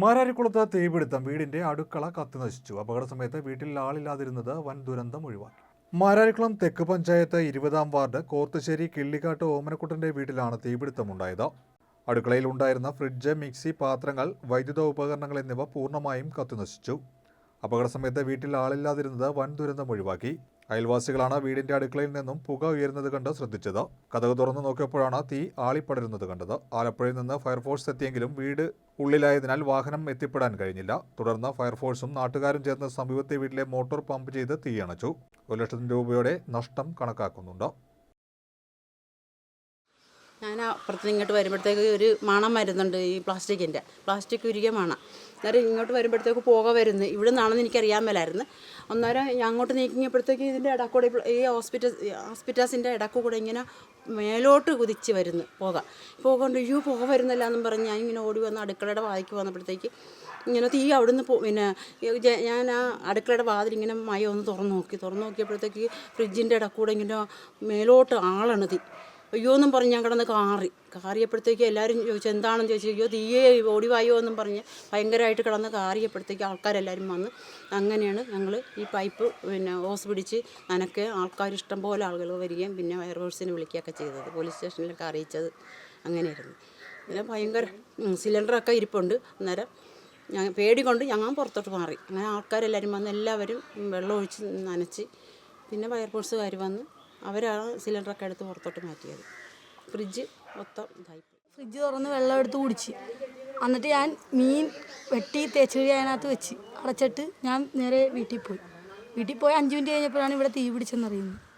മാരാരിക്കുളത്ത് തീപിടുത്തം. വീടിന്റെ അടുക്കള കത്തി നശിച്ചു. അപകട സമയത്ത് വീട്ടിൽ ആളില്ലാതിരുന്നത് വൻ ദുരന്തം ഒഴിവാക്കി. മാരാരിക്കുളം തെക്ക് പഞ്ചായത്ത് ഇരുപതാം വാർഡ് കോർത്തുശ്ശേരി കിള്ളിക്കാട്ട് ഓമനക്കുട്ടന്റെ വീട്ടിലാണ് തീപിടുത്തമുണ്ടായത്. അടുക്കളയിൽ ഉണ്ടായിരുന്ന ഫ്രിഡ്ജ് മിക്സി പാത്രങ്ങൾ വൈദ്യുത ഉപകരണങ്ങൾ എന്നിവ പൂർണമായും കത്തിനശിച്ചു അപകട സമയത്ത് വീട്ടിൽ ആളില്ലാതിരുന്നത് വൻ ദുരന്തം ഒഴിവാക്കി. അയൽവാസികളാണ് വീടിന്റെ അടുക്കളയിൽ നിന്നും പുക ഉയരുന്നത് കണ്ട് ശ്രദ്ധിച്ചത്. കഥക് തുറന്നു നോക്കിയപ്പോഴാണ് തീ ആളിപ്പടരുന്നത് കണ്ടത്. ആലപ്പുഴയിൽ നിന്ന് ഫയർഫോഴ്സ് എത്തിയെങ്കിലും വീട് ഉള്ളിലായതിനാൽ വാഹനം എത്തിപ്പെടാൻ കഴിഞ്ഞില്ല. തുടർന്ന് ഫയർഫോഴ്സും നാട്ടുകാരും ചേർന്ന് സമീപത്തെ വീട്ടിലെ മോട്ടോർ പമ്പ് ചെയ്ത് തീയണച്ചു ഒരു ലക്ഷത്തിന് രൂപയുടെ നഷ്ടം കണക്കാക്കുന്നുണ്ട്. ഞാൻ അപ്പുറത്ത് ഇങ്ങോട്ട് വരുമ്പോഴത്തേക്ക് ഒരു മണം വരുന്നുണ്ട് ഈ പ്ലാസ്റ്റിക്കിന്റെ. പ്ലാസ്റ്റിക് ഉരുകിയ മണം. അന്നേരം ഇങ്ങോട്ട് വരുമ്പോഴത്തേക്ക് പുക വരുന്നു. ഇവിടെ നിന്നാണെന്ന് എനിക്കറിയാൻ മേലായിരുന്നു അന്നേരം ഞാൻ അങ്ങോട്ട് നീക്കിയപ്പോഴത്തേക്ക് ഇതിന്റെ ഇടക്കൂടെ ഈ ഹോസ്പിറ്റൽ ഹോസ്പിറ്റാസിന്റെ ഇടക്കൂടെ ഇങ്ങനെ മേലോട്ട് കുതിച്ച് വരുന്നു പുക. പുക കൊണ്ട് അയ്യോ പുക വരുന്നില്ല എന്നും പറഞ്ഞ് ഞാൻ ഇങ്ങനെ ഓടി വന്ന് അടുക്കളയുടെ വായിക്ക് വന്നപ്പോഴത്തേക്ക് ഇങ്ങനെ തീ അവിടുന്ന് പിന്നെ ഞാൻ ആ അടുക്കളയുടെ വാതിൽ ഇങ്ങനെ മയ ഒന്ന് തുറന്നു നോക്കി. തുറന്നു നോക്കിയപ്പോഴത്തേക്ക് ഫ്രിഡ്ജിന്റെ ഇടക്കൂടെ ഇങ്ങനെ മേലോട്ട് ആളാണ് തീ. അയ്യോ എന്നും പറഞ്ഞ് ഞാൻ കിടന്ന് കാറി. കാറിയപ്പോഴത്തേക്ക് എല്ലാവരും ചോദിച്ചു എന്താണെന്ന്? ചോദിച്ചു അയ്യോ തീയേ ഓടിവായോ എന്നും പറഞ്ഞ് ഭയങ്കരമായിട്ട് കിടന്ന് കാറിയപ്പോഴത്തേക്ക് ആൾക്കാരെല്ലാവരും വന്ന് അങ്ങനെയാണ് ഞങ്ങൾ ഈ പൈപ്പ് പിന്നെ ഓസ് പിടിച്ച് നനക്ക് ആൾക്കാർ ഇഷ്ടം പോലെ ആളുകൾ വരികയും പിന്നെ ഫയർഫോഴ്സിനെ വിളിക്കുകയൊക്കെ ചെയ്തത് പോലീസ് സ്റ്റേഷനിലൊക്കെ അറിയിച്ചത് അങ്ങനെയായിരുന്നു. പിന്നെ ഭയങ്കര സിലിണ്ടറൊക്കെ ഇരിപ്പുണ്ട്. അന്നേരം ഞാൻ പേടി കൊണ്ട് ഞങ്ങൾ പുറത്തോട്ട് മാറി. അങ്ങനെ ആൾക്കാരെല്ലാവരും വന്ന് എല്ലാവരും വെള്ളം ഒഴിച്ച് നനച്ച് പിന്നെ ഫയർഫോഴ്സുകാർ വന്ന് അവരാണ് സിലിണ്ടറൊക്കെ എടുത്ത് പുറത്തോട്ട് മാറ്റിയത്. ഫ്രിഡ്ജ് മൊത്തം ഇതായിപ്പോയി ഫ്രിഡ്ജ് തുറന്ന് വെള്ളം എടുത്ത് കുടിച്ച്. എന്നിട്ട് ഞാൻ മീൻ വെട്ടി തേച്ചുകഴി അതിനകത്ത് വെച്ച്. അടച്ചിട്ട് ഞാൻ നേരെ വീട്ടിൽ പോയി. വീട്ടിൽ പോയി അഞ്ച് മിനിറ്റ് കഴിഞ്ഞപ്പോഴാണ് ഇവിടെ തീ പിടിച്ചെന്നറിയുന്നത്.